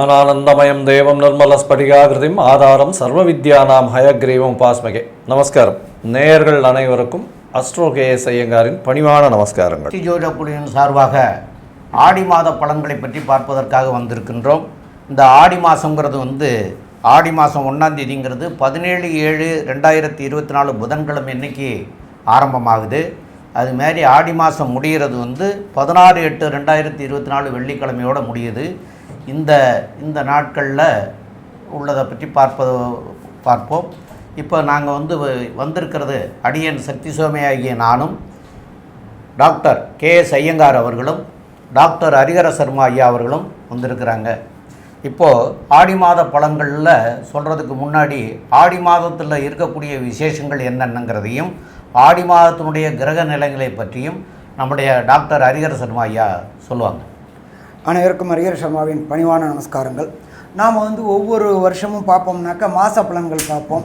ஞானானந்தமயம் தேவம் நிர்மலஸ்படிகாகிருதிம் ஆதாரம் சர்வ வித்யா நாம் ஹயக்ரீவம் உபாஸ்மகே. நமஸ்காரம். நேயர்கள் அனைவருக்கும் அஸ்ட்ரோ கேஎஸ் ஐயங்காரின் பணிவான நமஸ்காரங்கள். ஜோதிட சார்பாக ஆடி மாத பலன்களை பற்றி பார்ப்பதற்காக வந்திருக்கின்றோம். இந்த ஆடி மாதங்கிறது வந்து ஆடி மாதம் ஒன்றாம் தேதிங்கிறது பதினேழு ஏழு ரெண்டாயிரத்தி இருபத்தி நாலு புதன்கிழமை இன்னைக்கு ஆரம்பமாகுது. அது மாதிரி ஆடி மாதம் முடிகிறது வந்து பதினாறு எட்டு ரெண்டாயிரத்தி இருபத்தி நாலு வெள்ளிக்கிழமையோடு முடியுது. இந்த இந்த நாட்களில் உள்ளதை பற்றி பார்ப்பது பார்ப்போம். இப்போ நாங்கள் வந்து வ- வந்திருக்கிறது அடியன் சக்தி சுவாமி ஆகிய நானும் டாக்டர் கே எஸ் ஐயங்கார் அவர்களும் டாக்டர் ஹரிகர சர்மா ஐயா அவர்களும் வந்திருக்கிறாங்க. இப்போது ஆடி மாத பழங்களில் சொல்கிறதுக்கு முன்னாடி ஆடி மாதத்தில் இருக்கக்கூடிய விசேஷங்கள் என்னென்னங்கிறதையும் ஆடி மாதத்தினுடைய கிரக நிலைகளை பற்றியும் நம்முடைய டாக்டர் ஹரிகர சர்மா ஐயா சொல்லுவாங்க. அனைவருக்கும் அரியர் சர்மாவின் பணிவான நமஸ்காரங்கள். நாம் வந்து ஒவ்வொரு வருஷமும் பார்ப்போம்னாக்கா மாத பலன்கள் பார்ப்போம்.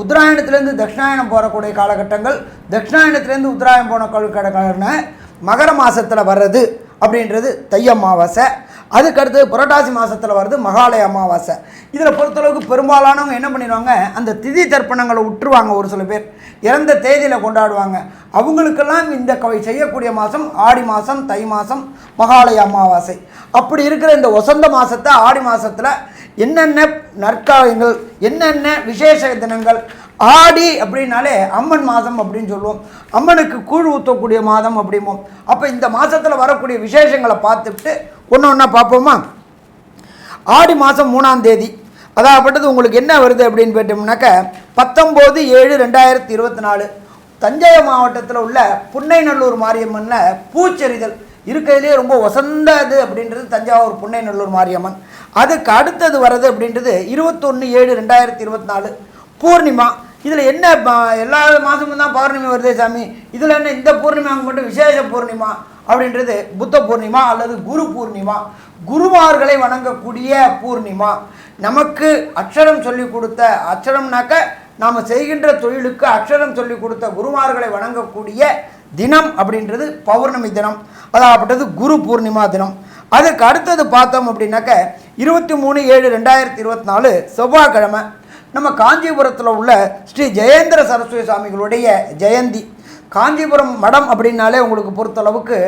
உத்தராயணத்துலேருந்து தட்சிணாயணம் போகக்கூடிய காலகட்டங்கள் தட்சிணாயணத்துலேருந்து உத்தராயணம் போன காலகட்டங்கள்னா மகர மாதத்தில் வர்றது அப்படின்றது தை அமாவாசை. அதுக்கடுத்து புரட்டாசி மாதத்தில் வருது மகாலய அமாவாசை. இதில் பொறுத்தளவுக்கு பெரும்பாலானவங்க என்ன பண்ணிடுவாங்க அந்த திதி தர்ப்பணங்களை விட்டுருவாங்க ஒரு சில பேர். இறந்த தேதியில் கொண்டாடுவாங்க. அவங்களுக்கெல்லாம் இந்த கவை செய்யக்கூடிய மாதம் ஆடி மாதம் தை மாதம் மகாலய அமாவாசை. அப்படி இருக்கிற இந்த வசந்த மாதத்தை ஆடி மாதத்தில் என்னென்ன நற்காலங்கள் என்னென்ன விசேஷ தினங்கள் ஆடி அப்படின்னாலே அம்மன் மாதம் அப்படின்னு சொல்லுவோம். அம்மனுக்கு கூழ் ஊற்றக்கூடிய மாதம் அப்படிம்போம். அப்போ இந்த மாதத்தில் வரக்கூடிய விசேஷங்களை பார்த்துட்டு ஒன்று ஒன்றா பார்ப்போமா? ஆடி மாதம் மூணாம் தேதி. அதாகப்பட்டது உங்களுக்கு என்ன வருது அப்படின்னு போயிட்டோம்னாக்க பத்தொம்போது ஏழு ரெண்டாயிரத்தி இருபத்தி நாலு. தஞ்சை மாவட்டத்தில் உள்ள புன்னைநல்லூர் மாரியம்மனில் பூச்செறிதல் இருக்கிறதுலே ரொம்ப வசந்த இது அப்படின்றது தஞ்சாவூர் புன்னைநல்லூர் மாரியம்மன். அதுக்கு அடுத்தது வர்றது அப்படின்றது இருபத்தொன்று ஏழு ரெண்டாயிரத்தி இருபத்தி நாலு பூர்ணிமா. இதில் என்ன எல்லா மாதமும் தான் பௌர்ணமி வருதே சாமி. இதில் என்ன இந்த பூர்ணிமாவுக்கு மட்டும் விசேஷ பூர்ணிமா அப்படின்றது புத்த பூர்ணிமா அல்லது குரு பூர்ணிமா. குருமார்களை வணங்கக்கூடிய பூர்ணிமா. நமக்கு அக்ஷரம் சொல்லி கொடுத்த அக்ஷரம்னாக்க நாம் செய்கின்ற தொழிலுக்கு அக்ஷரம் சொல்லி கொடுத்த குருமார்களை வணங்கக்கூடிய தினம் அப்படின்றது பௌர்ணமி தினம் அதாகப்பட்டது குரு பூர்ணிமா தினம். அதுக்கு அடுத்தது பார்த்தோம் அப்படின்னாக்க இருபத்தி மூணு ஏழு ரெண்டாயிரத்தி இருபத்தி நாலு செவ்வாய்க்கிழமை. நம்ம காஞ்சிபுரத்தில் உள்ள ஸ்ரீ ஜெயேந்திர சரஸ்வதி சுவாமிகளுடைய ஜெயந்தி. காஞ்சிபுரம் மடம் அப்படின்னாலே உங்களுக்கு பொறுத்தளவுக்கு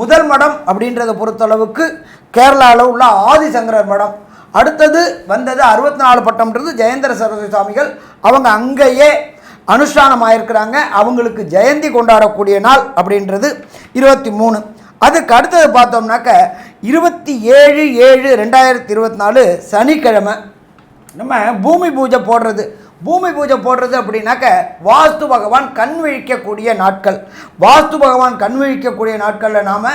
முதல் மடம் அப்படின்றத பொறுத்தளவுக்கு கேரளாவில் உள்ள ஆதிசங்கரர் மடம். அடுத்தது வந்தது அறுபத்தி நாலு பட்டம்ன்றது ஜெயேந்திர சரஸ்வதி சுவாமிகள். அவங்க அங்கேயே அனுஷ்டானமாயிருக்கிறாங்க. அவங்களுக்கு ஜெயந்தி கொண்டாடக்கூடிய நாள் அப்படின்றது இருபத்தி மூணு. அதுக்கு அடுத்தது பார்த்தோம்னாக்க இருபத்தி ஏழு ஏழு ரெண்டாயிரத்தி இருபத்தி நாலு சனிக்கிழமை நம்ம பூமி பூஜை போடுறது. பூமி பூஜை போடுறது அப்படின்னாக்க வாஸ்து பகவான் கண் விழிக்கக்கூடிய நாட்கள். வாஸ்து பகவான் கண் விழிக்கக்கூடிய நாட்களில் நாம்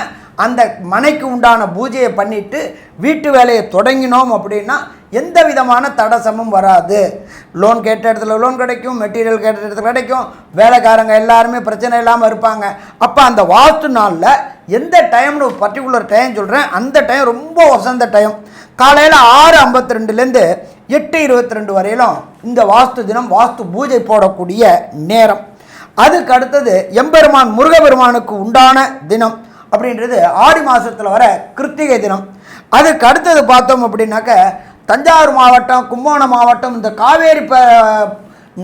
அந்த மனைக்கு உண்டான பூஜையை பண்ணிவிட்டு வீட்டு வேலையை தொடங்கினோம் அப்படின்னா எந்த விதமான தடசமும் வராது. லோன் கேட்ட இடத்துல லோன் கிடைக்கும் மெட்டீரியல் கேட்ட இடத்துல கிடைக்கும். வேலைக்காரங்க எல்லாருமே பிரச்சனை இல்லாமல் இருப்பாங்க. அப்போ அந்த வாஸ்து நாளில் எந்த டைம்னு ஒரு பர்டிகுலர் டைம் சொல்கிறேன் அந்த டைம் ரொம்ப வசந்த டைம் காலையில் ஆறு ஐம்பத்தி ரெண்டுலேருந்து எட்டு இருபத்தி ரெண்டு வரையிலும் இந்த வாஸ்து தினம் வாஸ்து பூஜை போடக்கூடிய நேரம். அதுக்கு அடுத்தது எம்பெருமான் முருகபெருமானுக்கு உண்டான தினம். அப்படின்றது ஆடி மாதத்தில் வர கிருத்திகை தினம். அதுக்கு அடுத்தது பார்த்தோம் அப்படின்னாக்க தஞ்சாவூர் மாவட்டம் கும்போணம் மாவட்டம் இந்த காவேரி ப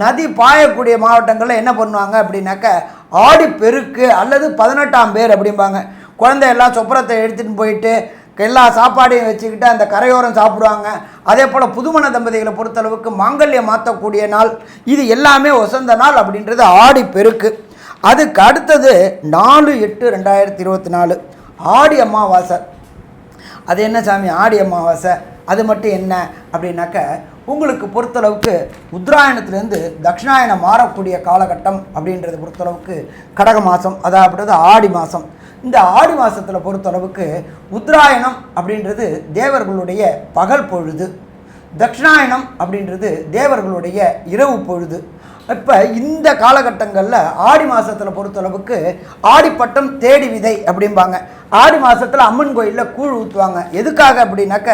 நதி பாயக்கூடிய மாவட்டங்களில் என்ன பண்ணுவாங்க அப்படின்னாக்க ஆடி பெருக்கு அல்லது பதினெட்டாம் பேர் அப்படிம்பாங்க. குழந்தை எல்லாம் சொப்பரத்தை எடுத்துகிட்டு போயிட்டு எல்லா சாப்பாடையும் வச்சுக்கிட்டு அந்த கரையோரம் சாப்பிடுவாங்க. அதே போல் புதுமண தம்பதிகளை பொறுத்தளவுக்கு மாங்கல்யம் மாற்றக்கூடிய நாள். இது எல்லாமே வசந்த நாள் அப்படின்றது ஆடி பெருக்கு. அதுக்கு அடுத்தது நாலு எட்டு ரெண்டாயிரத்தி இருபத்தி நாலு. ஆடி அமாவாசை. அது என்ன சாமி? ஆடி அமாவாசை. அது மட்டும் என்ன? அப்படின்னாக்க உங்களுக்கு பொறுத்தளவுக்கு உத்தராயணத்துலேருந்து தட்சிணாயணம் மாறக்கூடிய காலகட்டம் அப்படின்றத பொறுத்தளவுக்கு கடக மாதம் அதாவது ஆடி மாதம் இந்த ஆடி மாதத்தில் பொறுத்தளவுக்கு உத்தராயணம் அப்படின்றது தேவர்களுடைய பகல் பொழுது. தட்சிணாயணம் அப்படின்றது தேவர்களுடைய இரவு பொழுது. இப்போ இந்த காலகட்டங்களில் ஆடி மாதத்தில் பொறுத்தளவுக்கு ஆடிப்பட்டம் தேடி விதை அப்படிம்பாங்க. ஆடி மாதத்தில் அம்மன் கோயிலில் கூழ் ஊற்றுவாங்க எதுக்காக அப்படின்னாக்க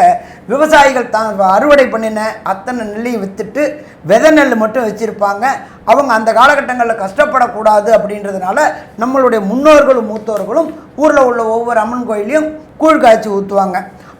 விவசாயிகள் தான் அறுவடை பண்ணின அத்தனை நெல்லையும் விற்றுட்டு விதை நெல் மட்டும் வச்சுருப்பாங்க. அவங்க அந்த காலகட்டங்களில் கஷ்டப்படக்கூடாது அப்படின்றதுனால நம்மளுடைய முன்னோர்களும் மூத்தோர்களும் ஊரில் உள்ள ஒவ்வொரு அம்மன் கோயிலையும் கூழ் காய்ச்சி ஊற்றுவாங்க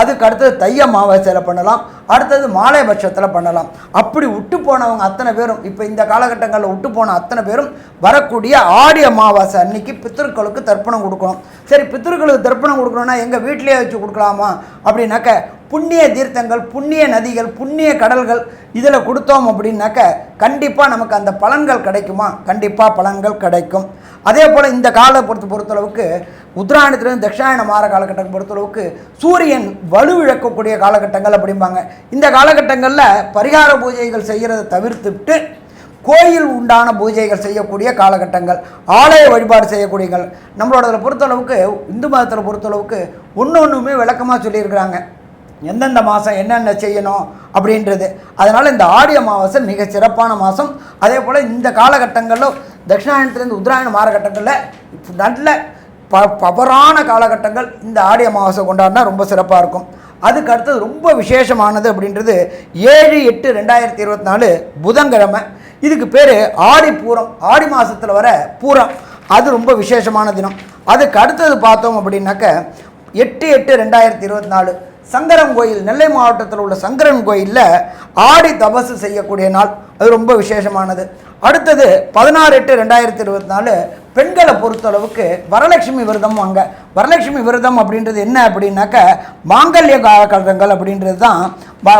அதுக்கு அடுத்தது தைய அமாவாசையில் பண்ணலாம். அடுத்தது மாலை பட்சத்தில் பண்ணலாம். அப்படி விட்டு போனவங்க அத்தனை பேரும் இப்போ இந்த காலகட்டங்களில் விட்டு போன அத்தனை பேரும் வரக்கூடிய ஆடி அமாவாசை அன்னைக்கு பித்திருக்களுக்கு தர்ப்பணம் கொடுக்கணும். சரி பித்திருக்களுக்கு தர்ப்பணம் கொடுக்கணும்னா எங்கள் வீட்டிலேயே வச்சு கொடுக்கலாமா? அப்படின்னாக்க புண்ணிய தீர்த்தங்கள் புண்ணிய நதிகள் புண்ணிய கடல்கள் இதில் கொடுத்தோம் அப்படின்னாக்க கண்டிப்பாக நமக்கு அந்த பலன்கள் கிடைக்குமா? கண்டிப்பாக பலன்கள் கிடைக்கும். அதே போல் இந்த கால பொறுத்த பொறுத்தளவுக்கு உத்தராயணத்துலேருந்து தட்சிணாயணம் மாற காலகட்டம் பொறுத்தளவுக்கு சூரியன் வலுவிழக்கக்கூடிய காலகட்டங்கள் அப்படிம்பாங்க. இந்த காலகட்டங்களில் பரிகார பூஜைகள் செய்கிறத தவிர்த்துவிட்டு கோயில் உண்டான பூஜைகள் செய்யக்கூடிய காலகட்டங்கள் ஆலய வழிபாடு செய்யக்கூடியங்கள். நம்மளோட பொறுத்தளவுக்கு இந்து மதத்தில் பொறுத்தளவுக்கு ஒன்று ஒன்றுமே விளக்கமாக சொல்லியிருக்கிறாங்க. எந்தெந்த மாதம் என்னென்ன செய்யணும் அப்படின்றது. அதனால் இந்த ஆடி அமாவாசை மிக சிறப்பான மாதம் அதே போல் இந்த காலகட்டங்களில் தட்சிணாயனத்துலேருந்து உத்தராயண மாறகட்டங்களில் நல்ல ப பவரான காலகட்டங்கள் இந்த ஆடி அமாவாசை கொண்டாடினா ரொம்ப சிறப்பாக இருக்கும். அதுக்கு அடுத்தது ரொம்ப விசேஷமானது அப்படின்றது ஏழு எட்டு ரெண்டாயிரத்தி இருபத்தி நாலு புதன்கிழமை. இதுக்கு பேர் ஆடி பூரம் ஆடி மாதத்தில் வர பூரம். அது ரொம்ப விசேஷமான தினம். அதுக்கு அடுத்தது பார்த்தோம் அப்படின்னாக்க எட்டு எட்டு ரெண்டாயிரத்தி இருபத்தி நாலு சங்கரன் கோயில் நெல்லை மாவட்டத்தில் உள்ள சங்கரன் கோயிலில் ஆடி தபசு செய்யக்கூடிய நாள். அது ரொம்ப விசேஷமானது. அடுத்தது பதினாறு எட்டு ரெண்டாயிரத்தி இருபத்தி நாலு பெண்களை பொறுத்தளவுக்கு வரலட்சுமி விரதம் அங்கே. வரலட்சுமி விரதம் அப்படின்றது என்ன அப்படின்னாக்க மாங்கல்ய காலகட்டங்கள் அப்படின்றது தான்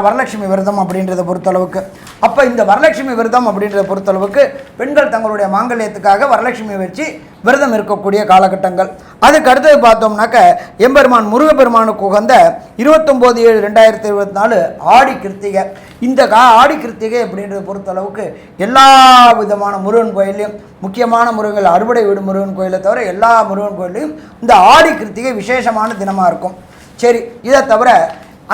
வரலட்சுமி விரதம் அப்படின்றத பொறுத்தளவுக்கு. அப்போ இந்த வரலட்சுமி விரதம் அப்படின்றத பொறுத்தளவுக்கு பெண்கள் தங்களுடைய மாங்கல்யத்துக்காக வரலட்சுமி வச்சு விரதம் இருக்கக்கூடிய காலகட்டங்கள். அதுக்கு அடுத்தது பார்த்தோம்னாக்க எம்பெருமான் முருகப்பெருமானுக்கு உகந்த இருபத்தொம்போது ஏழு ரெண்டாயிரத்தி இருபத்தி நாலு ஆடி கிருத்திகை. இந்த கா ஆடி கிருத்திகை அப்படின்றத பொறுத்தளவுக்கு எல்லா விதமான முருகன் கோயிலையும் முக்கியமான முருகன் அறுவடை வீடு முருகன் கோயிலை தவிர எல்லா முருகன் கோயிலையும் இந்த ஆடி கிருத்திகை விசேஷமான தினமாக இருக்கும். சரி இதை தவிர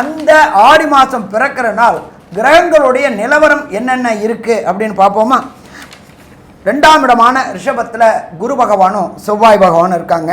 அந்த ஆடி மாதம் பிறக்கிற நாள் கிரகங்களுடைய நிலவரம் என்னென்ன இருக்குது அப்படின்னு பார்ப்போமா? ரெண்டாம் இடமான ரிஷபத்தில் குரு பகவானும் செவ்வாய் பகவானும் இருக்காங்க.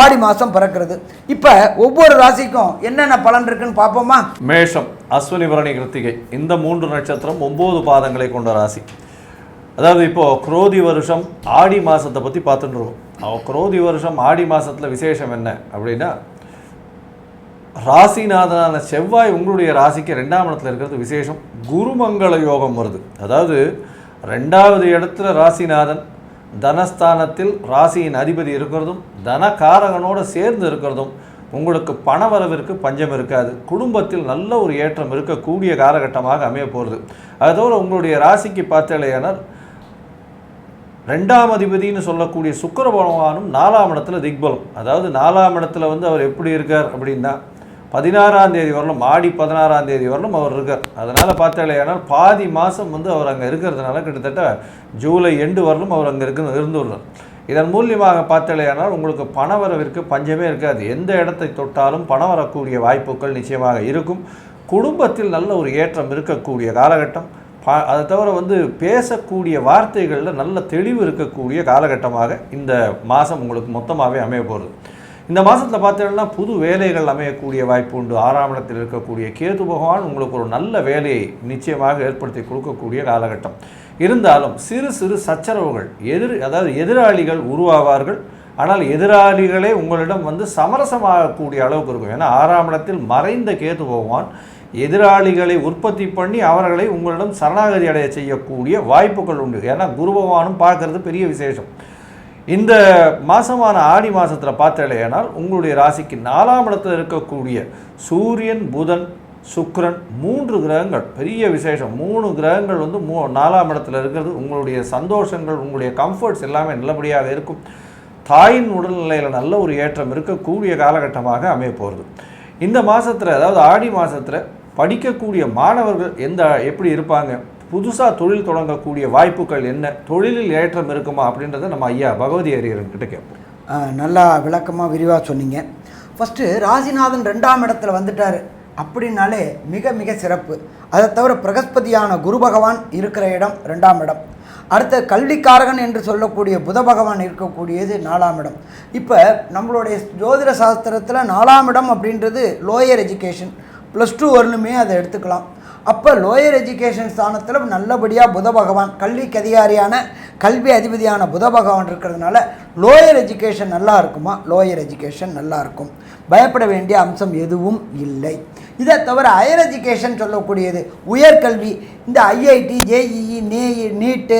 ஆடி மாதம் பிறக்கிறது. இப்போ ஒவ்வொரு ராசிக்கும் என்னென்ன பலன் இருக்குன்னு பார்ப்போமா? மேஷம் அஸ்வினி பரணி கிருத்திகை. இந்த மூன்று நட்சத்திரம் ஒம்பது பாதங்களை கொண்ட ராசி. அதாவது இப்போது குரோதி வருஷம் ஆடி மாதத்தை பற்றி பார்த்துட்டு இருக்கோம். குரோதி வருஷம் ஆடி மாதத்தில் விசேஷம் என்ன அப்படின்னா ராசிநாதனான செவ்வாய் உங்களுடைய ராசிக்கு ரெண்டாம் இடத்துல இருக்கிறது விசேஷம். குருமங்கள யோகம் வருது. அதாவது ரெண்டாவது இடத்துல ராசிநாதன் தனஸ்தானத்தில் ராசியின் அதிபதி இருக்கிறதும் தனகாரகனோட சேர்ந்து இருக்கிறதும் உங்களுக்கு பணவரவிற்கு பஞ்சம் இருக்காது. குடும்பத்தில் நல்ல ஒரு ஏற்றம் இருக்கக்கூடிய காலகட்டமாக அமைய போகிறது அதோடு உங்களுடைய ராசிக்கு பார்த்தலையானால் ரெண்டாம் அதிபதின்னு சொல்லக்கூடிய சுக்கர பகவானும் நாலாம் இடத்துல திக்பலம். அதாவது நாலாம் இடத்துல வந்து அவர் எப்படி இருக்கார் அப்படின்னா பதினாறாம் தேதி வரலும் ஆடி பதினாறாம் தேதி வரலும் அவர் இருக்கார். அதனால் பார்த்தாலேயானால் பாதி மாதம் வந்து அவர் அங்கே இருக்கிறதுனால கிட்டத்தட்ட ஜூலை எண்டு வரலும் அவர் அங்கே இருக்கு இருந்துள்ளார் இதன் மூலியமாக பார்த்தாலேயானால் உங்களுக்கு பணவரவிற்கு பஞ்சமே இருக்காது. எந்த இடத்தை தொட்டாலும் பணம் வரக்கூடிய வாய்ப்புகள் நிச்சயமாக இருக்கும். குடும்பத்தில் நல்ல ஒரு ஏற்றம் இருக்கக்கூடிய காலகட்டம். பா அதை தவிர வந்து பேசக்கூடிய வார்த்தைகளில் நல்ல தெளிவு இருக்கக்கூடிய காலகட்டமாக இந்த மாதம் உங்களுக்கு மொத்தமாகவே அமைய போகிறது இந்த மாதத்தில் பார்த்தீங்கன்னா புது வேலைகள் அமையக்கூடிய வாய்ப்பு உண்டு. ஆறாம் இடத்தில் இருக்கக்கூடிய கேது பகவான் உங்களுக்கு ஒரு நல்ல வேலையை நிச்சயமாக ஏற்படுத்தி கொடுக்கக்கூடிய காலகட்டம். இருந்தாலும் சிறு சிறு சச்சரவுகள் எதிர் அதாவது எதிராளிகள் உருவாவார்கள். ஆனால் எதிராளிகளே உங்களிடம் வந்து சமரசமாகக்கூடிய அளவுக்கு இருக்கும். ஏன்னா ஆறாம் இடத்தில் மறைந்த கேது பகவான் எதிராளிகளை உற்பத்தி பண்ணி அவர்களை உங்களிடம் சரணாகதி அடைய செய்யக்கூடிய வாய்ப்புகள் உண்டு. ஏன்னா குரு பகவானும் பார்க்கறது பெரிய விசேஷம். இந்த மாதமான ஆடி மாதத்தில் பார்த்தலையானால் உங்களுடைய ராசிக்கு நாலாம் இடத்தில் இருக்கக்கூடிய சூரியன் புதன் சுக்ரன் மூன்று கிரகங்கள் பெரிய விசேஷம். மூணு கிரகங்கள் வந்து மூ நாலாம் இடத்துல இருக்கிறது. உங்களுடைய சந்தோஷங்கள் உங்களுடைய கம்ஃபர்ட்ஸ் எல்லாமே நல்லபடியாக இருக்கும். தாயின் உடல்நிலையில் நல்ல ஒரு ஏற்றம் இருக்கக்கூடிய காலகட்டமாக அமைய போகிறது இந்த மாதத்தில் அதாவது ஆடி மாதத்தில் படிக்கக்கூடிய மாணவர்கள் எந்த எப்படி இருப்பாங்க? புதுசாக தொழில் தொடங்கக்கூடிய வாய்ப்புகள் என்ன? தொழிலில் ஏற்றம் இருக்குமா? அப்படின்றத நம்ம ஐயா பகவதி அரியரன் கிட்ட கேட்போம். நல்லா விளக்கமாக விரிவாக சொன்னீங்க. ஃபஸ்ட்டு ராசிநாதன் ரெண்டாம் இடத்துல வந்துட்டார். அப்படின்னாலே மிக மிக சிறப்பு. அதை தவிர பிரகஸ்பதியான குரு பகவான் இருக்கிற இடம் ரெண்டாம் இடம். அடுத்த கல்விக்காரகன் என்று சொல்லக்கூடிய புத பகவான் இருக்கக்கூடியது நாலாம் இடம். இப்போ நம்மளுடைய ஜோதிட சாஸ்திரத்தில் நாலாம் இடம் அப்படின்றது லோயர் எஜுகேஷன் ப்ளஸ் டூ வரலுமே அதை எடுத்துக்கலாம். அப்போ லோயர் எஜுகேஷன் ஸ்தானத்தில் நல்லபடியாக புத பகவான் கல்விக்கு அதிகாரியான கல்வி அதிபதியான புத பகவான் இருக்கிறதுனால லோயர் எஜுகேஷன் நல்லா இருக்குமா? லோயர் எஜுகேஷன் நல்லா இருக்கும். பயப்பட வேண்டிய அம்சம் எதுவும் இல்லை. இதை தவிர ஹையர் எஜுகேஷன் சொல்லக்கூடியது உயர்கல்வி. இந்த ஐஐடி ஜேஇஇ நே நீட்டு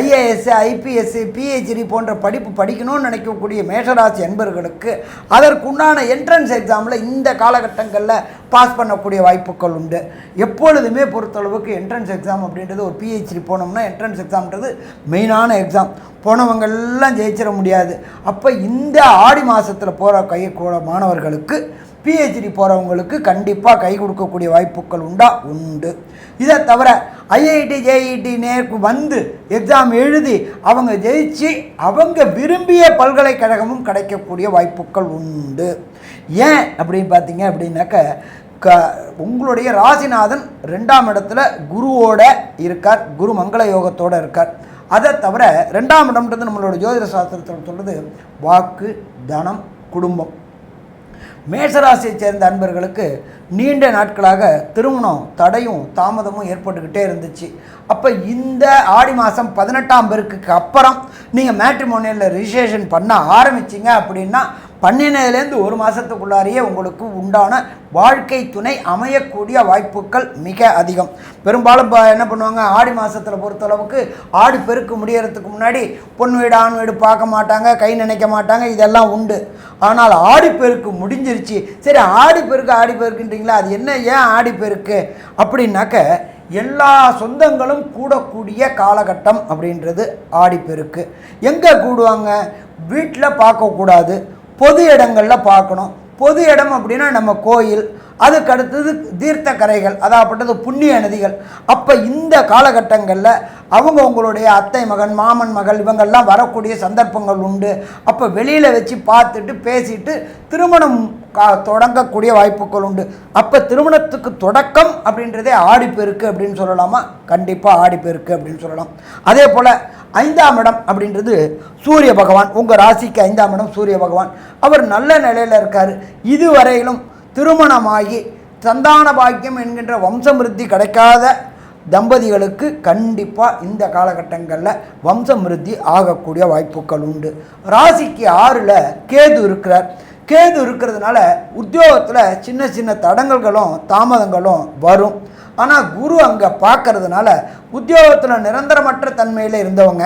ஐஏஎஸ் ஐபிஎஸ் பிஹெச்டி போன்ற படிப்பு படிக்கணும்னு நினைக்கக்கூடிய மேஷராசி என்பர்களுக்கு அதற்குண்டான என்ட்ரன்ஸ் எக்ஸாமில் இந்த காலகட்டங்களில் பாஸ் பண்ணக்கூடிய வாய்ப்புகள் உண்டு. எப்பொழுதுமே பொறுத்தளவுக்கு என்ட்ரன்ஸ் எக்ஸாம் அப்படின்றது ஒரு பிஹெச்டி போனோம்னா என்ட்ரன்ஸ் எக்ஸாம்ன்றது மெயினான எக்ஸாம் போனவங்கெல்லாம் ஜெயிச்சிட முடியாது. அப்போ இந்த ஆடி மாதத்தில் போகிற கை கூட மாணவர்களுக்கு பிஹெச்டி போகிறவங்களுக்கு கண்டிப்பாக கை கொடுக்கக்கூடிய வாய்ப்புகள் உண்டா? உண்டு. இதை தவிர ஐஐடி ஜேஇடி நேருக்கு வந்து எக்ஸாம் எழுதி அவங்க ஜெயிச்சு அவங்க விரும்பிய பல்கலைக்கழகமும் கிடைக்கக்கூடிய வாய்ப்புகள் உண்டு. ஏன் அப்படின்னு பார்த்தீங்க அப்படின்னாக்க க உங்களுடைய ராசிநாதன் ரெண்டாம் இடத்துல குருவோட இருக்கார் குரு மங்கள யோகத்தோடு இருக்கார். அதை தவிர ரெண்டாம் இடம்ன்றது நம்மளோட ஜோதிட சாஸ்திரத்தில் சொல்கிறது வாக்கு தனம் குடும்பம். மேசராசியை சேர்ந்த அன்பர்களுக்கு நீண்ட நாட்களாக திருமணம் தடையும் தாமதமும் ஏற்பட்டுக்கிட்டே இருந்துச்சு. அப்போ இந்த ஆடி மாதம் பதினெட்டாம் பெருக்குக்கு அப்புறம் நீங்கள் மேட்ரிமோனியலில் ரிஜிஸ்ட்ரேஷன் பண்ண ஆரம்பிச்சிங்க அப்படின்னா பண்ணினதுலேருந்து ஒரு மாதத்துக்குள்ளாரையே உங்களுக்கு உண்டான வாழ்க்கை துணை அமையக்கூடிய வாய்ப்புகள் மிக அதிகம். பெரும்பாலும் ப- என்ன பண்ணுவாங்க? ஆடி மாதத்தில் பொறுத்தளவுக்கு ஆடி பெருக்கு முடியறதுக்கு முன்னாடி பொன் வீடு ஆண் வீடு பார்க்க மாட்டாங்க கை நினைக்க மாட்டாங்க இதெல்லாம் உண்டு. ஆனால் ஆடிப்பெருக்கு முடிஞ்சிருச்சு. சரி ஆடிப்பெருக்கு ஆடிப்பெருக்குன்றீங்களா அது என்ன ஏன் ஆடிப்பெருக்கு அப்படின்னாக்க எல்லா சொந்தங்களும் கூடக்கூடிய காலகட்டம் அப்படின்றது ஆடிப்பெருக்கு எங்கே கூடுவாங்க? வீட்டில் பார்க்கக்கூடாது. பொது இடங்களில் பார்க்கணும். பொது இடம் அப்படின்னா நம்ம கோயில் அதுக்கு அடுத்தது தீர்த்த கரைகள் அதாகப்பட்டது புண்ணிய நதிகள். அப்போ இந்த காலகட்டங்களில் அவங்க உங்களுடைய அத்தை மகன் மாமன் மகள் இவங்கெல்லாம் வரக்கூடிய சந்தர்ப்பங்கள் உண்டு. அப்போ வெளியில் வச்சு பார்த்துட்டு பேசிட்டு திருமணம் தொடங்கக்கூடிய வாய்ப்புகள் உண்டு. அப்போ திருமணத்துக்கு தொடக்கம் அப்படின்றதே ஆடிப்பெருக்கு அப்படின்னு சொல்லலாமா? கண்டிப்பாக ஆடிப்பெருக்கு அப்படின்னு சொல்லலாம். அதே போல் ஐந்தாம் இடம் அப்படின்றது சூரிய பகவான். உங்கள் ராசிக்கு ஐந்தாம் இடம் சூரிய பகவான். அவர் நல்ல நிலையில் இருக்கார். இதுவரையிலும் திருமணமாகி சந்தான பாக்கியம் என்கின்ற வம்சமிருத்தி கிடைக்காத தம்பதிகளுக்கு கண்டிப்பாக இந்த காலகட்டங்களில் வம்சமிருத்தி ஆகக்கூடிய வாய்ப்புகள் உண்டு. ராசிக்கு ஆறில் கேது இருக்கிறார். கேது இருக்கிறதுனால உத்தியோகத்தில் சின்ன சின்ன தடங்கல்களும் தாமதங்களும் வரும். ஆனால் குரு அங்கே பார்க்கறதுனால உத்தியோகத்தில் நிரந்தரமற்ற தன்மையில் இருந்தவங்க.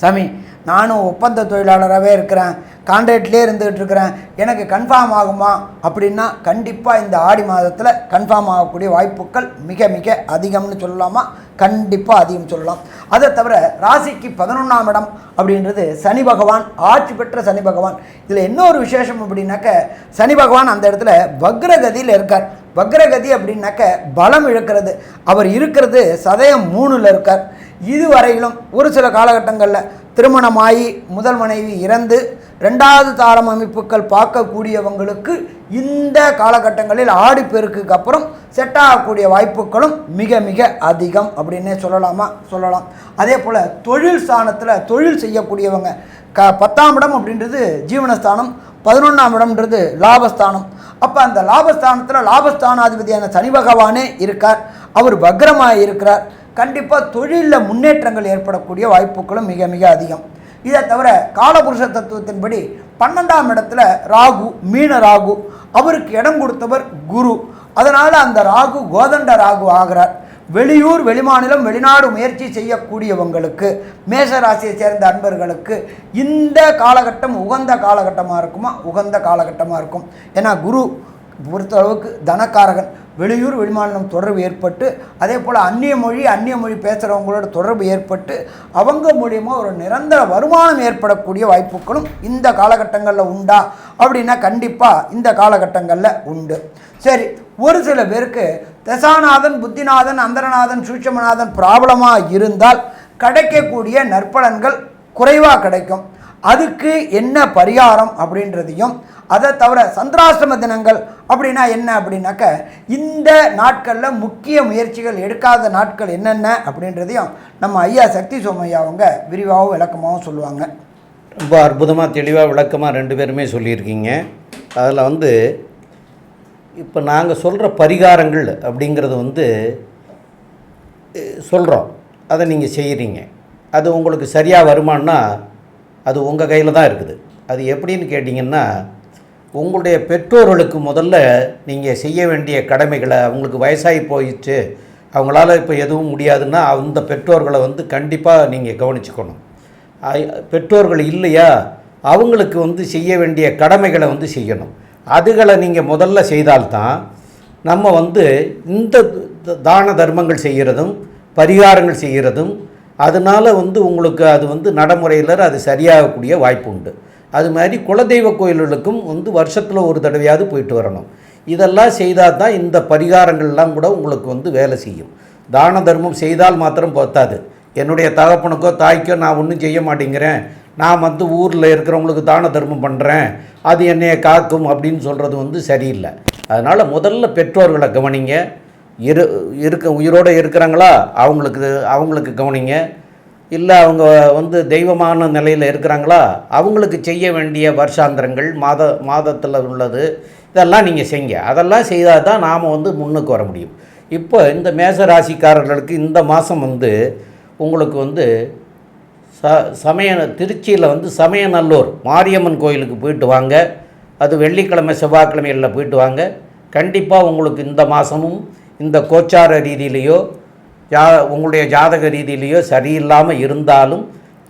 சாமி நானும் ஒப்பந்த தொழிலாளராகவே இருக்கிறேன். கான்ட்ராக்ட்லேயே இருந்துகிட்டு இருக்கிறேன். எனக்கு கன்ஃபார்ம் ஆகுமா? அப்படின்னா கண்டிப்பாக இந்த ஆடி மாதத்தில் கன்ஃபார்ம் ஆகக்கூடிய வாய்ப்புகள் மிக மிக அதிகம்னு சொல்லலாமா? கண்டிப்பாக அதிகம் சொல்லலாம். அதை தவிர ராசிக்கு பதினொன்றாம் இடம் அப்படின்றது சனி பகவான் ஆட்சி பெற்ற சனி பகவான். இதில் இன்னொரு விசேஷம் அப்படின்னாக்க சனி பகவான் அந்த இடத்துல வக்ரகதியில் இருக்கார். வக்ரகதி அப்படின்னாக்க பலம் இழக்கிறது. அவர் இருக்கிறது சதயம் மூணில் இருக்கார். இதுவரையிலும் ஒரு சில காலகட்டங்களில் திருமணமாகி முதல் மனைவி இறந்து ரெண்டாவது தாரம் அமைப்புகள் பார்க்கக்கூடியவங்களுக்கு இந்த காலகட்டங்களில் ஆடிப்பெருக்குக்கு அப்புறம் செட் ஆகக்கூடிய வாய்ப்புகளும் மிக மிக அதிகம் அப்படின்னே சொல்லலாமா? சொல்லலாம். அதே போல் தொழில் ஸ்தானத்தில் தொழில் செய்யக்கூடியவங்க க பத்தாம் இடம் அப்படின்றது ஜீவனஸ்தானம் பதினொன்றாம் இடம்ன்றது லாபஸ்தானம். அப்போ அந்த லாபஸ்தானத்தில் லாபஸ்தானாதிபதியான சனி பகவானே இருக்கார். அவர் பக்ரமாக இருக்கிறார். கண்டிப்பாக தொழிலில் முன்னேற்றங்கள் ஏற்படக்கூடிய வாய்ப்புகளும் மிக மிக அதிகம். இதை தவிர காலபுருஷ தத்துவத்தின்படி பன்னெண்டாம் இடத்துல ராகு மீன ராகு அவருக்கு இடம் கொடுத்தவர் குரு. அதனால் அந்த ராகு கோதண்ட ராகு ஆகிறார். வெளியூர் வெளிமாநிலம் வெளிநாடு முயற்சி செய்யக்கூடியவங்களுக்கு மேஷ ராசியை சேர்ந்த அன்பர்களுக்கு இந்த காலகட்டம் உகந்த காலகட்டமாக இருக்குமா? உகந்த காலகட்டமாக இருக்கும். ஏன்னா குரு பொறுத்தளவுக்கு தனக்காரகன். வெளியூர் வெளிமாநிலம் தொடர்பு ஏற்பட்டு அதே போல் அந்நிய மொழி அந்நிய மொழி பேசுகிறவங்களோட தொடர்பு ஏற்பட்டு அவங்க மூலியமாக ஒரு நிரந்தர வருமானம் ஏற்படக்கூடிய வாய்ப்புகளும் இந்த காலகட்டங்களில் உண்டா? அப்படின்னா கண்டிப்பாக இந்த காலகட்டங்களில் உண்டு. சரி ஒரு சில பேருக்கு தசாநாதன் புத்திநாதன் அந்தரநாதன் சூட்சமநாதன் ப்ராப்ளமாக இருந்தால் கிடைக்கக்கூடிய நற்பலன்கள் குறைவாக கிடைக்கும். அதுக்கு என்ன பரிகாரம் அப்படின்றதையும் அதை தவிர சந்திராசிரம தினங்கள் அப்படின்னா என்ன அப்படின்னாக்க இந்த நாட்களில் முக்கிய முயற்சிகள் எடுக்காத நாட்கள் என்னென்ன அப்படின்றதையும் நம்ம ஐயா சக்தி சோமையா அவங்க விரிவாகவும் விளக்கமாகவும் சொல்லுவாங்க. ரொம்ப அற்புதமாக தெளிவாக விளக்கமாக ரெண்டு பேருமே சொல்லியிருக்கீங்க. அதில் வந்து இப்போ நாங்கள் சொல்கிற பரிகாரங்கள் அப்படிங்கிறது வந்து சொல்கிறோம் அதை நீங்கள் செய்கிறீங்க அது உங்களுக்கு சரியாக வருமானா அது உங்கள் கையில் தான் இருக்குது. அது எப்படின்னு கேட்டிங்கன்னா உங்களுடைய பெற்றோர்களுக்கு முதல்ல நீங்கள் செய்ய வேண்டிய கடமைகளை அவங்களுக்கு வயசாகி போயிடுச்சு அவங்களால இப்போ எதுவும் முடியாதுன்னா அந்த பெற்றோர்களை வந்து கண்டிப்பாக நீங்கள் கவனிச்சுக்கணும். பெற்றோர்கள் இல்லையா அவங்களுக்கு வந்து செய்ய வேண்டிய கடமைகளை வந்து செய்யணும். அதுகளை நீங்கள் முதல்ல செய்தால்தான் நம்ம வந்து இந்த த- தான தர்மங்கள் செய்கிறதும் பரிகாரங்கள் செய்கிறதும் அதனால் வந்து உங்களுக்கு அது வந்து நடைமுறையில் அது சரியாகக்கூடிய வாய்ப்பு உண்டு. அது மாதிரி குலதெய்வ கோயில்களுக்கும் வந்து வருஷத்தில் ஒரு தடவையாவது போயிட்டு வரணும். இதெல்லாம் செய்தால் தான் இந்த பரிகாரங்கள்லாம் கூட உங்களுக்கு வந்து வேலை செய்யும். தான தர்மம் செய்தால் மாத்திரம் போத்தாது. என்னுடைய தகப்பனுக்கோ தாய்க்கோ நான் ஒன்றும் செய்ய மாட்டேங்கிறேன். நான் வந்து ஊரில் இருக்கிறவங்களுக்கு தான தர்மம் பண்ணுறேன் அது என்னைய காக்கும் அப்படின்னு சொல்கிறது வந்து சரியில்லை. அதனால் முதல்ல பெற்றோர்களை கவனிங்க. இரு இருக்க உயிரோடு இருக்கிறாங்களா? அவங்களுக்கு அவங்களுக்கு கவனிங்க. இல்லை அவங்க வந்து தெய்வமான நிலையில் இருக்கிறாங்களா? அவங்களுக்கு செய்ய வேண்டிய வருஷாந்திரங்கள் மாத மாதத்தில் உள்ளது இதெல்லாம் நீங்கள் செய்யுங்க. அதெல்லாம் செய்தால் தான் நாம் வந்து முன்னுக்கு வர முடியும். இப்போ இந்த மேச ராசிக்காரர்களுக்கு இந்த மாதம் வந்து உங்களுக்கு வந்து ச சமய திருச்சியில் வந்து சமயநல்லூர் மாரியம்மன் கோயிலுக்கு போயிட்டு வாங்க. அது வெள்ளிக்கிழமை செவ்வாய்க்கிழமைகளில் போயிட்டு வாங்க. கண்டிப்பாக உங்களுக்கு இந்த மாதமும் இந்த கோச்சார ரீதியிலேயோ ஜா உங்களுடைய ஜாதக ரீதியிலேயோ சரியில்லாமல் இருந்தாலும்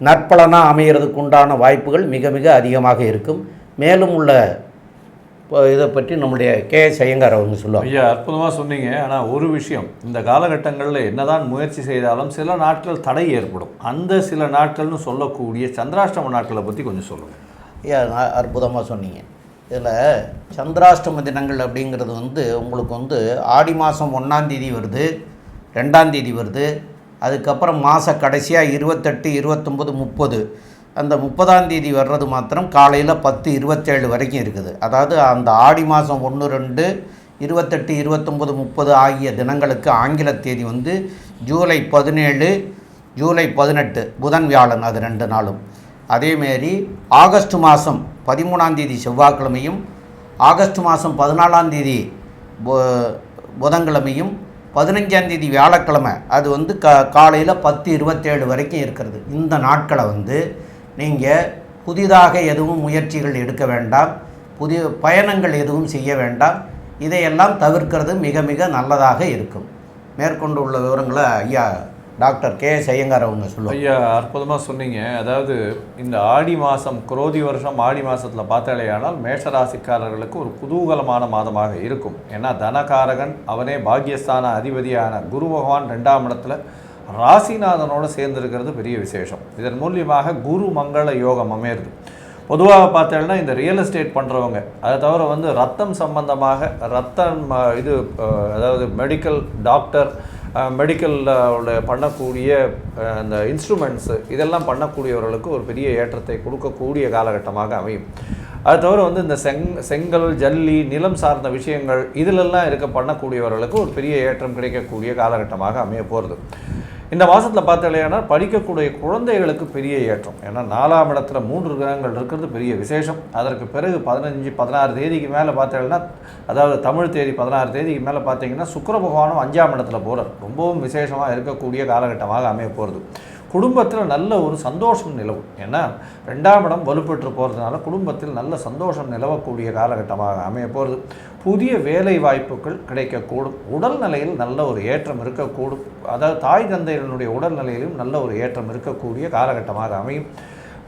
நற்பலனாக அமைகிறதுக்கு உண்டான வாய்ப்புகள் மிக மிக அதிகமாக இருக்கும். மேலும் உள்ள இப்போ இதை பற்றி நம்முடைய கே எஸ் ஐயங்கார் அவங்க சொல்லுவாங்க. ஐயா அற்புதமாக சொன்னீங்க. ஆனால் ஒரு விஷயம் இந்த காலகட்டங்களில் என்னதான் முயற்சி செய்தாலும் சில நாட்கள் தடை ஏற்படும். அந்த சில நாட்கள்னு சொல்லக்கூடிய சந்திராஷ்டம நாட்களை பற்றி கொஞ்சம் சொல்லுங்கள் ஐயா அற்புதமாக சொன்னீங்க. இதில் சந்திராஷ்டம தினங்கள் அப்படிங்கிறது வந்து உங்களுக்கு வந்து ஆடி மாதம் ஒன்றாந்தேதி வருது ரெண்டாந்தேதி வருது அதுக்கப்புறம் மாத கடைசியாக இருபத்தெட்டு இருபத்தொம்பது முப்பது. அந்த முப்பதாந்தேதி வர்றது மாத்திரம் காலையில் பத்து இருபத்தேழு வரைக்கும் இருக்குது. அதாவது அந்த ஆடி மாதம் ஒன்று ரெண்டு இருபத்தெட்டு இருபத்தொம்பது முப்பது ஆகிய தினங்களுக்கு ஆங்கில தேதி வந்து ஜூலை பதினேழு ஜூலை பதினெட்டு புதன் வியாழன் அது ரெண்டு நாளும். அதேமாரி ஆகஸ்ட் மாதம் பதிமூணாம் தேதி செவ்வாய்க்கிழமையும் ஆகஸ்ட் மாதம் பதினாலாம் தேதி பு- புதன்கிழமையும் பதினஞ்சாம் தேதி வியாழக்கிழமை அது வந்து க காலையில் பத்து இருபத்தேழு வரைக்கும் இருக்கிறது. இந்த நாட்களை வந்து நீங்கள் புதிதாக எதுவும் முயற்சிகள் எடுக்க வேண்டாம். புதிய பயணங்கள் எதுவும் செய்ய வேண்டாம். இதையெல்லாம் தவிர்க்கிறது மிக மிக நல்லதாக இருக்கும். மேற்கொண்டு உள்ள விவரங்களை ஐயா டாக்டர் கே எஸ் ஐயங்கார் அவங்க சொல்லுவாங்க. ஐயா அற்புதமாக சொன்னீங்க. அதாவது இந்த ஆடி மாதம் குரோதி வருஷம் ஆடி மாதத்தில் பார்த்தாலேயானால் மேஷராசிக்காரர்களுக்கு ஒரு குதூகலமான மாதமாக இருக்கும். ஏன்னா தனகாரகன் அவனே பாக்கியஸ்தான அதிபதியான குரு பகவான் ரெண்டாம் இடத்துல ராசிநாதனோடு சேர்ந்திருக்கிறது பெரிய விசேஷம். இதன் மூலியமாக குரு மங்கள யோகம் அமையிறது. பொதுவாக பார்த்தேன்னா இந்த ரியல் எஸ்டேட் பண்ணுறவங்க அதை தவிர வந்து ரத்தம் சம்பந்தமாக ரத்தம் இது அதாவது மெடிக்கல் டாக்டர் மெடிக்கலில் பண்ணக்கூடிய அந்த இன்ஸ்ட்ருமெண்ட்ஸு இதெல்லாம் பண்ணக்கூடியவர்களுக்கு ஒரு பெரிய ஏற்றத்தை கொடுக்கக்கூடிய காலகட்டமாக அமையும். அது தவிர வந்து இந்த செங் செங்கல் ஜல்லி நிலம் சார்ந்த விஷயங்கள் இதிலெல்லாம் இருக்க பண்ணக்கூடியவர்களுக்கு ஒரு பெரிய ஏற்றம் கிடைக்கக்கூடிய காலகட்டமாக அமைய போகிறது இந்த மாதத்தில் பார்த்தாலேனா படிக்கக்கூடிய குழந்தைகளுக்கு பெரிய ஏற்றம். ஏன்னா நாலாம் இடத்துல மூன்று கிரகங்கள் இருக்கிறது பெரிய விசேஷம். அதற்கு பிறகு பதினஞ்சு பதினாறு தேதிக்கு மேலே பார்த்தீங்கன்னா அதாவது தமிழ் தேதி பதினாறு தேதிக்கு மேலே பார்த்தீங்கன்னா சுக்கர பகவானும் அஞ்சாம் இடத்துல போகிறார் ரொம்பவும் விசேஷமாக இருக்கக்கூடிய காலகட்டமாக அமைய போகிறது குடும்பத்தில் நல்ல ஒரு சந்தோஷம் நிலவும். ஏன்னா ரெண்டாம் இடம் வலுப்பெற்று போகிறதுனால குடும்பத்தில் நல்ல சந்தோஷம் நிலவக்கூடிய காலகட்டமாக அமைய போகிறது புதிய வேலை வாய்ப்புகள் கிடைக்கக்கூடும். உடல்நிலையில் நல்ல ஒரு ஏற்றம் இருக்கக்கூடும். அதாவது தாய் தந்தையினுடைய உடல்நிலையிலும் நல்ல ஒரு ஏற்றம் இருக்கக்கூடிய காலகட்டமாக அமையும்.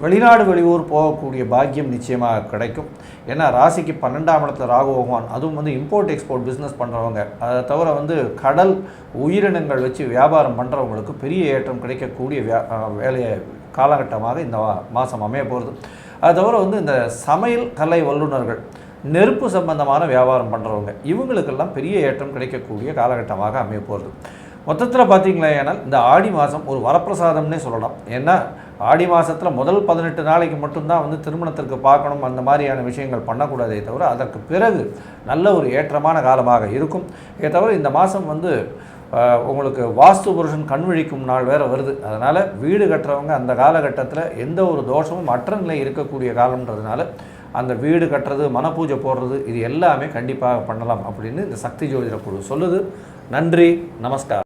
வெளிநாடு வெளியூர் போகக்கூடிய பாக்கியம் நிச்சயமாக கிடைக்கும். ஏன்னா ராசிக்கு பன்னெண்டாம் இடத்துல ராகு பகவான் அதுவும் வந்து இம்போர்ட் எக்ஸ்போர்ட் பிஸ்னஸ் பண்ணுறவங்க அதை தவிர வந்து கடல் உயிரினங்கள் வச்சு வியாபாரம் பண்ணுறவங்களுக்கு பெரிய ஏற்றம் கிடைக்கக்கூடிய வியா வேலையை காலகட்டமாக இந்த மாதம் அமைய போகிறது அது தவிர வந்து இந்த சமையல் கலை வல்லுநர்கள் நெருப்பு சம்பந்தமான வியாபாரம் பண்ணுறவங்க இவங்களுக்கெல்லாம் பெரிய ஏற்றம் கிடைக்கக்கூடிய காலகட்டமாக அமைய போகிறது மொத்தத்தில் பார்த்தீங்களா ஏனால் இந்த ஆடி மாதம் ஒரு வரப்பிரசாதம்னே சொல்லலாம். ஏன்னா ஆடி மாதத்தில் முதல் பதினெட்டு நாளைக்கு மட்டும்தான் வந்து திருமணத்திற்கு பார்க்கணும் அந்த மாதிரியான விஷயங்கள் பண்ணக்கூடாதே தவிர அதற்கு பிறகு நல்ல ஒரு ஏற்றமான காலமாக இருக்கும். இதை தவிர இந்த மாதம் வந்து உங்களுக்கு வாஸ்து புருஷன் கண் விழிக்கும் நாள் வேறு வருது. அதனால் வீடு கட்டுறவங்க அந்த காலகட்டத்தில் எந்த ஒரு தோஷமும் மற்ற நிலை இருக்கக்கூடிய காலம்ன்றதுனால அந்த வீடு கட்டுறது மனப்பூஜை போடுறது இது எல்லாமே கண்டிப்பாக பண்ணலாம் அப்படின்னு இந்த சக்தி ஜோதிட குழு சொல்லுது. நன்றி நமஸ்காரம்.